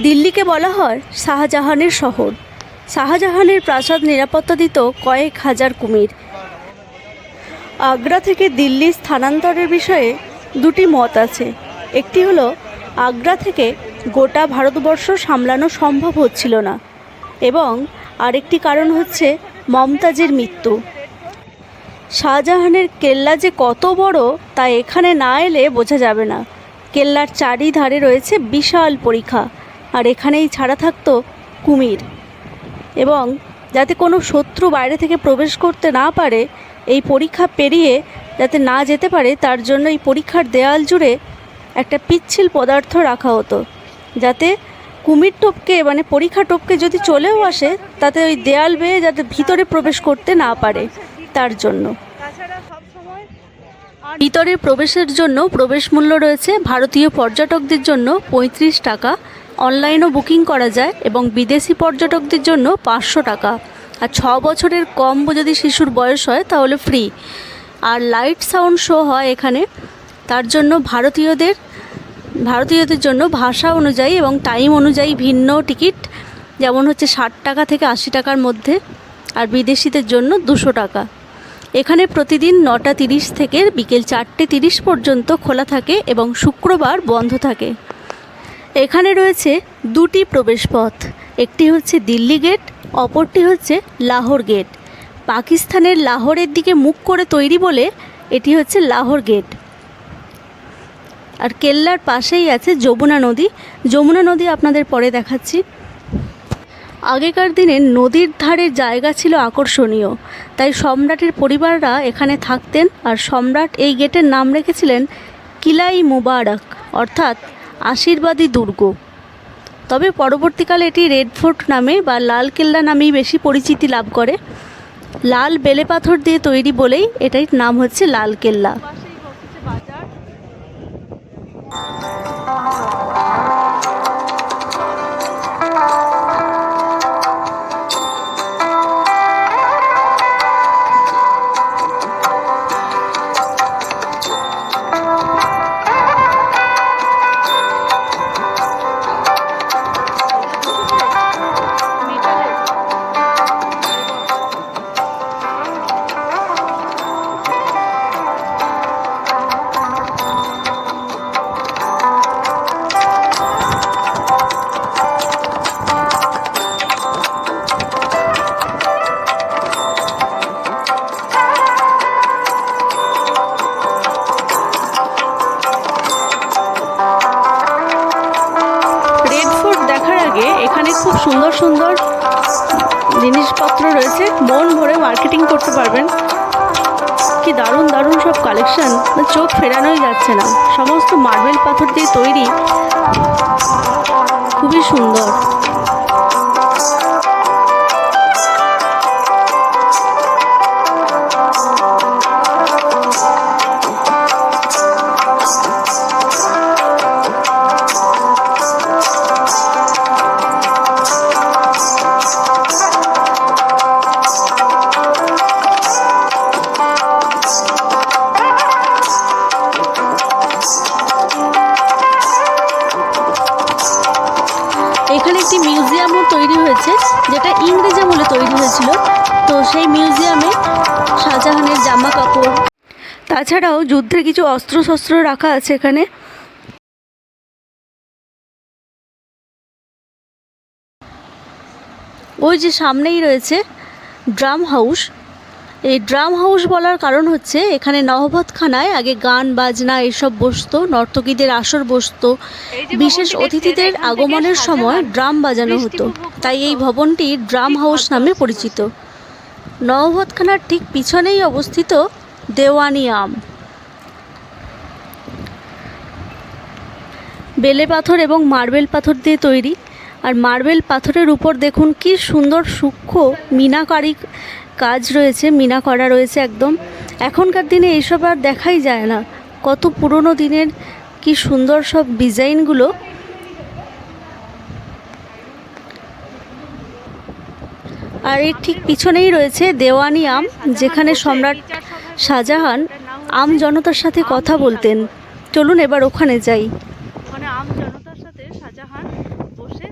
দিল্লিকে বলা হয় শাহজাহানের শহর। শাহজাহানের প্রাসাদ নিরাপত্তা দিত কয়েক হাজার কুমির। আগ্রা থেকে দিল্লি স্থানান্তরের বিষয়ে দুটি মত আছে। একটি হলো, আগ্রা থেকে গোটা ভারতবর্ষ সামলানো সম্ভব হচ্ছিল না এবং আরেকটি কারণ হচ্ছে মমতাজের মৃত্যু। শাহজাহানের কেল্লা যে কত বড় তা এখানে না এলে বোঝা যাবে না। কেল্লার চারিধারে রয়েছে বিশাল পরীক্ষা। আর এখানেই ছাড়া থাকতো কুমির। এবং যাতে কোনো শত্রু বাইরে থেকে প্রবেশ করতে না পারে এই পরীক্ষা পেরিয়ে যাতে না যেতে পারে তার জন্য এই পরীক্ষার দেয়াল জুড়ে একটা পিচ্ছিল পদার্থ রাখা হতো যাতে কুমির টপকে মানে পরীক্ষা টপকে যদি চলেও আসে তাতে ওই দেয়াল বেয়ে যাতে ভিতরে প্রবেশ করতে না পারে তার জন্য। ভিতরে প্রবেশের জন্য প্রবেশ মূল্য রয়েছে ভারতীয় পর্যটকদের জন্য পঁয়ত্রিশ টাকা অনলাইনও বুকিং করা যায় এবং বিদেশি পর্যটকদের জন্য পাঁচশো টাকা। আর ছ বছরের কম যদি শিশুর বয়স হয় তাহলে ফ্রি আর লাইট সাউন্ড শো হয় এখানে। তার জন্য ভারতীয়দের ভারতীয়দের জন্য ভাষা অনুযায়ী এবং টাইম অনুযায়ী ভিন্ন টিকিট যেমন হচ্ছে ষাট টাকা থেকে আশি টাকার মধ্যে আর বিদেশিদের জন্য দুশো টাকা। এখানে প্রতিদিন নটা তিরিশ থেকে বিকেল চারটে তিরিশ পর্যন্ত খোলা থাকে এবং শুক্রবার বন্ধ থাকে। এখানে রয়েছে দুটি প্রবেশপথ, একটি হচ্ছে দিল্লি গেট, অপরটি হচ্ছে লাহোর গেট। পাকিস্তানের লাহোরের দিকে মুখ করে তৈরি বলে এটি হচ্ছে লাহোর গেট। আর কেল্লার পাশেই আছে যমুনা নদী। যমুনা নদী আপনাদের পরে দেখাচ্ছি। আগেকার দিনে নদীর ধারে জায়গা ছিল আকর্ষণীয়, তাই সম্রাটের পরিবাররা এখানে থাকতেন। আর সম্রাট এই গেটের নাম রেখেছিলেন কিলাই মুবারক, অর্থাৎ আশীর্বাদী দুর্গ। তবে পরবর্তীকালে এটি রেড ফোর্ট নামে বা লাল কেল্লা নামেই বেশি পরিচিতি লাভ করে। লাল বেলে পাথর দিয়ে তৈরি বলেই এটার নাম হচ্ছে লাল কেল্লা। খুব সুন্দর সুন্দর জিনিসপত্র রয়েছে। মন ভরে মার্কেটিং করতে পারবেন। কি দারুণ দারুণ সব কালেকশন চোখ ফেরানোই যাচ্ছে না। সমস্ত মার্বেল পাথর দিয়ে তৈরি। খুবই সুন্দর। তাছাড়াও যুদ্ধের কিছু অস্ত্রশস্ত্র রাখা আছে এখানে। ওই যে সামনেই রয়েছে ড্রাম হাউস। এই ড্রাম হাউস বলার কারণ হচ্ছে এখানে নহবতখানায় আগে গান বাজনা এসব বসতো নর্তকীদের আসর বসতো। বিশেষ অতিথিদের আগমনের সময় ড্রাম বাজানো হতো। তাই এই ভবনটি ড্রাম হাউস নামে পরিচিত। নহবতখানার ঠিক পিছনেই অবস্থিত দেওয়ানি আম। বেলে পাথর এবং মার্বেল পাথর দিয়ে তৈরি। আর মার্বেল পাথরের উপর দেখুন কি সুন্দর সূক্ষ্ম মিনাকারি কাজ রয়েছে মিনা করা রয়েছে একদম। এখনকার দিনে এইসব আর দেখাই যায় না। কত পুরনো দিনের কি সুন্দর সব ডিজাইনগুলো। আর এর ঠিক পিছনেই রয়েছে দেওয়ানি আম, যেখানে সম্রাট শাহজাহান আম জনতার সাথে কথা বলতেন। চলুন এবার ওখানে যাই। ওখানে আম জনতার সাথে শাহজাহান বসে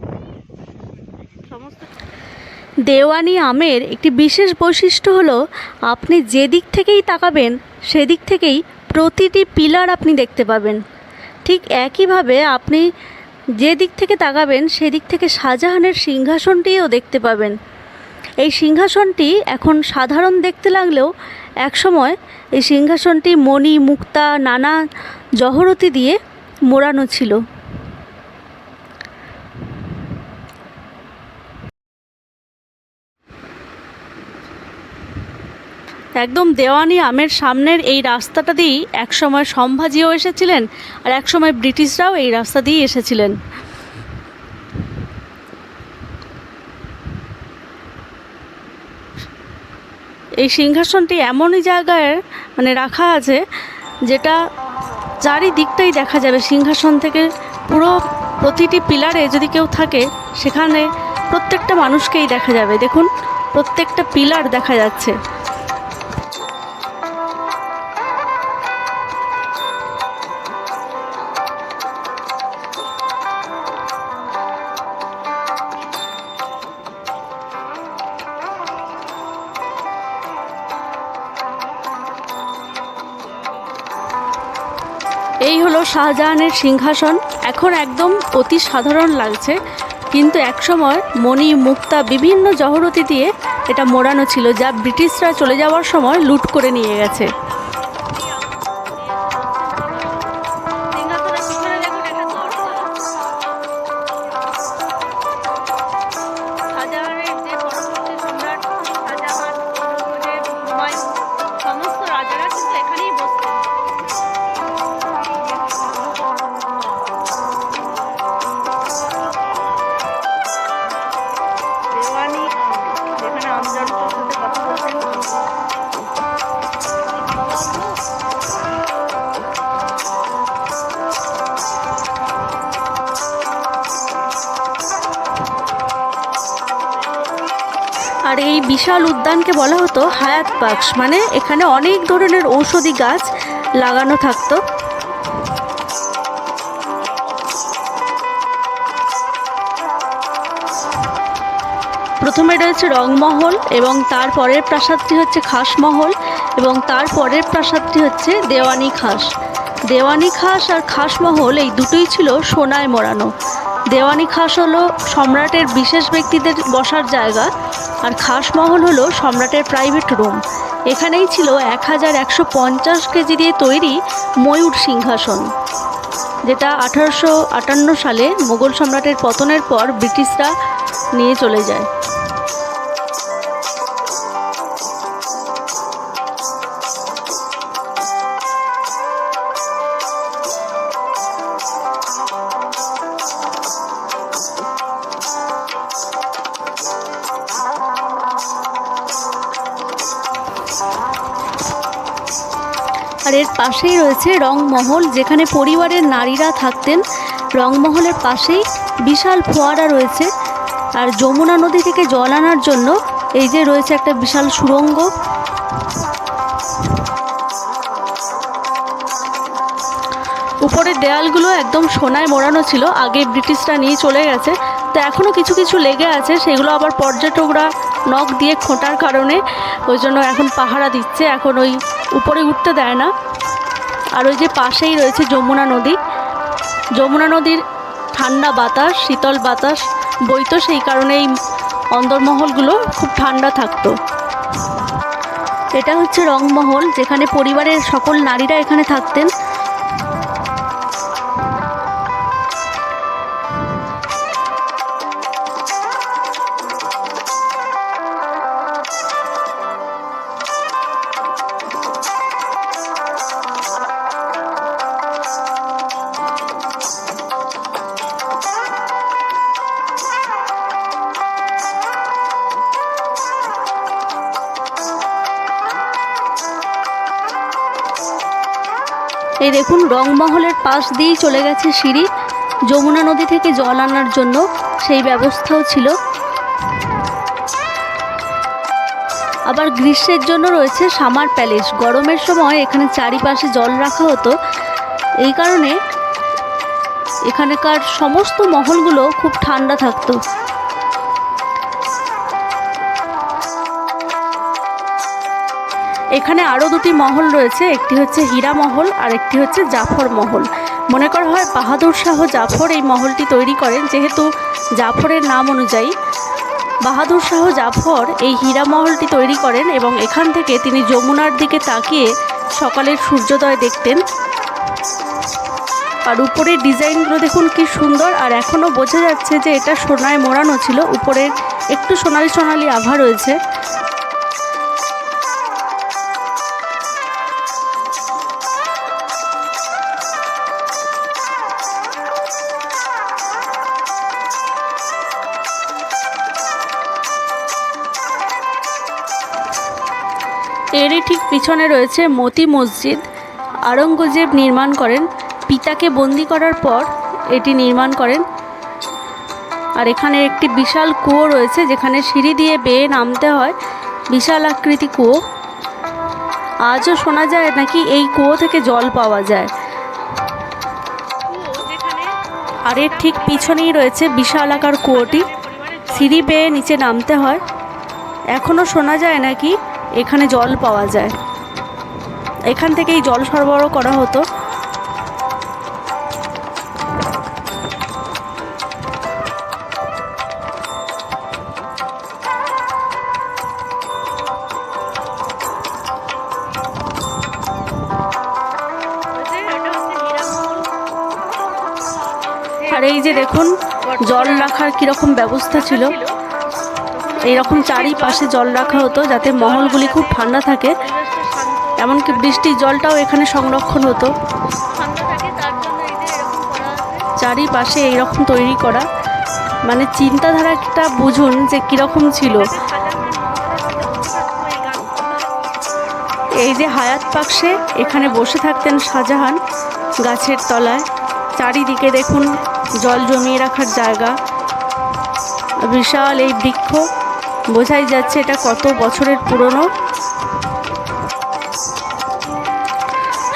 দেওয়ানি আমের একটি বিশেষ বৈশিষ্ট্য হলো আপনি যে দিক থেকেই তাকাবেন সেদিক থেকেই প্রতিটি পিলার আপনি দেখতে পাবেন। ঠিক একইভাবে আপনি যে দিক থেকে তাকাবেন সেদিক থেকে শাহজাহানের সিংহাসনটিও দেখতে পাবেন। এই সিংহাসনটি এখন সাধারণ দেখতে লাগলেও একসময় এই সিংহাসনটি মণি, মুক্তা, নানা জহরতি দিয়ে মোড়ানো ছিল। একদম দেওয়ানি আমের সামনের এই রাস্তাটা দিয়েই একসময় সম্ভাজিও এসেছিলেন আর একসময় ব্রিটিশরাও এই রাস্তা দিয়েই এসেছিলেন। এই সিংহাসনটি এমনই জায়গায় মানে রাখা আছে যেটা চারিদিকটাই দেখা যাবে। সিংহাসন থেকে পুরো প্রতিটি পিলারে যদি কেউ থাকে, সেখানে প্রত্যেকটা মানুষকেই দেখা যাবে। দেখুন, প্রত্যেকটা পিলার দেখা যাচ্ছে। শাহজাহানের সিংহাসন এখন একদম অতি সাধারণ লাগছে, কিন্তু একসময় মণি, মুক্তা বিভিন্ন জহরতি দিয়ে এটা মোড়ানো ছিল যা ব্রিটিশরা চলে যাওয়ার সময় লুট করে নিয়ে গেছে। বিশাল উদ্যানকে বলা হতো হায়াত বাক্স। মানে এখানে অনেক ধরনের ঔষধি গাছ লাগানো থাকতো। প্রথমে রয়েছে রংমহল এবং তার পরের প্রাসাদটি হচ্ছে খাসমহল এবং তার পরের প্রাসাদটি হচ্ছে দেওয়ানি খাস। দেওয়ানি খাস আর খাসমহল এই দুটোই ছিল সোনায় মোড়ানো। দেওয়ানি খাস হলো সম্রাটের বিশেষ ব্যক্তিদের বসার জায়গা। আর খাসমহল হলো সম্রাটের প্রাইভেট রুম। এখানেই ছিল এক হাজার একশো পঞ্চাশ কেজি দিয়ে তৈরি ময়ূর সিংহাসন, যেটা আঠারোশো আটান্ন সালে মোগল সম্রাটের পতনের পর ব্রিটিশরা নিয়ে চলে যায়। পাশেই রয়েছে রংমহল, যেখানে পরিবারের নারীরা থাকতেন। রংমহলের পাশেই বিশাল ফোয়ারা রয়েছে। আর যমুনা নদী থেকে জল আনার জন্য এই যে রয়েছে একটা বিশাল সুড়ঙ্গ। উপরের দেয়ালগুলো একদম সোনায় মোড়ানো ছিল, আগে ব্রিটিশরা নিয়ে চলে গেছে। তো এখনও কিছু কিছু লেগে আছে, সেগুলো আবার পর্যটকরা নখ দিয়ে খোঁটার কারণে, ওই জন্য এখন পাহারা দিচ্ছে। এখন ওই উপরে উঠতে দেয় না। আর ওই যে পাশেই রয়েছে যমুনা নদী। যমুনা নদীর ঠান্ডা বাতাস, শীতল বাতাস বইতো সেই কারণে এই অন্দরমহলগুলো খুব ঠান্ডা থাকতো। এটা হচ্ছে রংমহল, যেখানে পরিবারের সকল নারীরা এখানে থাকতেন। এই দেখুন, রংমহলের পাশ দিয়েই চলে গেছে সিঁড়ি। যমুনা নদী থেকে জল আনার জন্য সেই ব্যবস্থাও ছিল। আবার গ্রীষ্মের জন্য রয়েছে সামার প্যালেস। গরমের সময় এখানে চারিপাশে জল রাখা হতো। এই কারণে এখানকার সমস্ত মহলগুলো খুব ঠান্ডা থাকতো। এখানে আরও দুটি মহল রয়েছে, একটি হচ্ছে হীরা মহল আর একটি হচ্ছে জাফর মহল। মনে করা হয় বাহাদুর শাহ জাফর এই মহলটি তৈরি করেন, যেহেতু জাফরের নাম অনুযায়ী বাহাদুর শাহ জাফর এই হীরা মহলটি তৈরি করেন এবং এখান থেকে তিনি যমুনার দিকে তাকিয়ে সকালের সূর্যোদয় দেখতেন। আর উপরের ডিজাইনগুলো দেখুন কি সুন্দর, আর এখনও বোঝা যাচ্ছে যে এটা সোনায় মোড়ানো ছিল। উপরের একটু সোনালি সোনালি আভা রয়েছে। পিছনে রয়েছে মতি মসজিদ। আরঙ্গজেব নির্মাণ করেন। পিতাকে বন্দি করার পর এটি নির্মাণ করেন। আর এখানে একটি বিশাল কুয়ো রয়েছে, যেখানে সিঁড়ি দিয়ে বেয়ে নামতে হয়। বিশাল আকৃতি কুয়ো। আজও শোনা যায় নাকি এই কুয়ো থেকে জল পাওয়া যায়। আর এর ঠিক পিছনেই রয়েছে বিশাল আকার কুয়োটি। সিঁড়ি বেয়ে নিচে নামতে হয়। এখনও শোনা যায় নাকি এখানে জল পাওয়া যায়। এখান থেকেই জল সরবরাহ করা হতো। আর এই যে দেখুন, জল রাখার কীরকম ব্যবস্থা ছিল। এইরকম চারিপাশে জল রাখা হতো যাতে মহলগুলি খুব ঠান্ডা থাকে। এমনকি বৃষ্টির জলটাও এখানে সংরক্ষণ হতো। চারিপাশে এইরকম তৈরি করা। মানে চিন্তাধারাটা বুঝুন যে কীরকম ছিল। এই যে হায়াত পাকসে এখানে বসে থাকতেন শাহজাহান গাছের তলায়। চারিদিকে দেখুন জল জমিয়ে রাখার জায়গা। বিশাল এই বৃক্ষ। বোঝাই যাচ্ছে এটা কত বছরের পুরনো।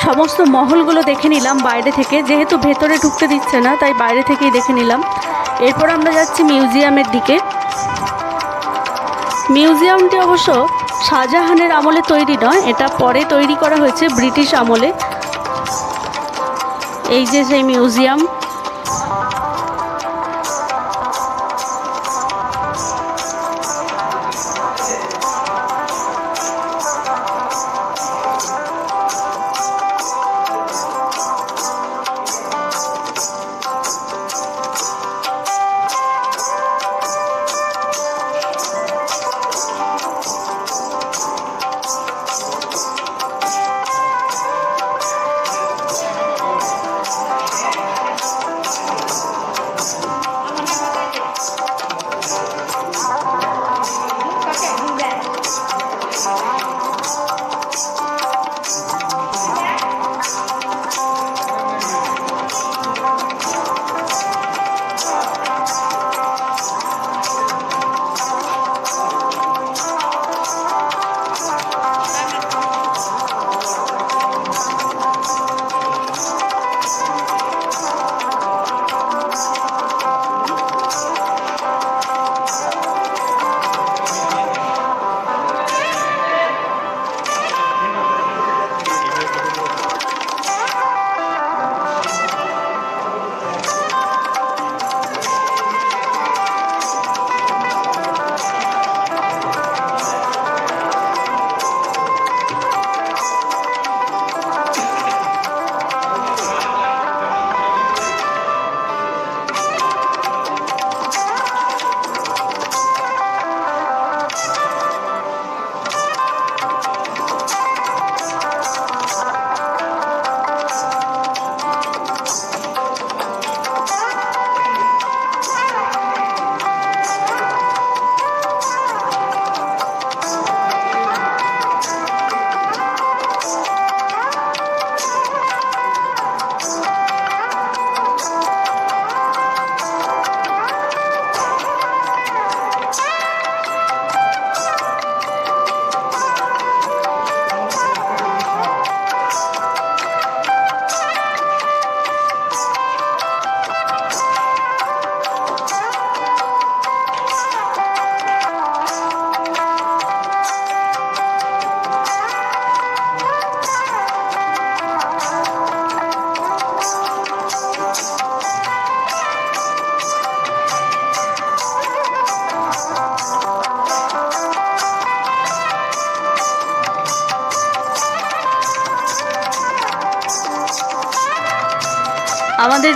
সমস্ত মহলগুলো দেখে নিলাম বাইরে থেকে, যেহেতু ভেতরে ঢুকতে দিচ্ছে না, তাই বাইরে থেকেই দেখে নিলাম। এরপর আমরা যাচ্ছি মিউজিয়ামের দিকে। মিউজিয়ামটি অবশ্য শাহজাহানের আমলে তৈরি নয়, এটা পরে তৈরি করা হয়েছে ব্রিটিশ আমলে। এই যে সেই মিউজিয়াম।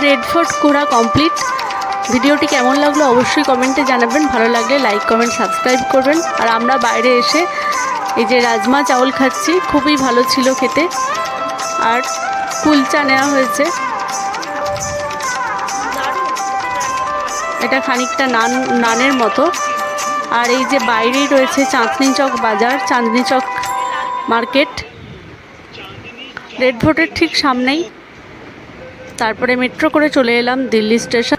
রেড ফোর্ট ঘোরা কমপ্লিট ভিডিওটি কেমন লাগল অবশ্যই কমেন্টে জানাবেন। ভালো লাগলে লাইক কমেন্ট সাবস্ক্রাইব করবেন। আর আমরা বাইরে এসে এই যে রাজমা চাউল খাচ্ছি, খুবই ভালো ছিল খেতে। আর কুলচা নেওয়া হয়েছে। এটা খানিকটা নান, নানের মতো। আর এই যে বাইরেই রয়েছে চাঁদনি চক বাজার, চাঁদনি চক মার্কেট। রেড ফোর্টের ঠিক সামনেই। তারপরে মেট্রো করে চলে এলাম দিল্লি স্টেশন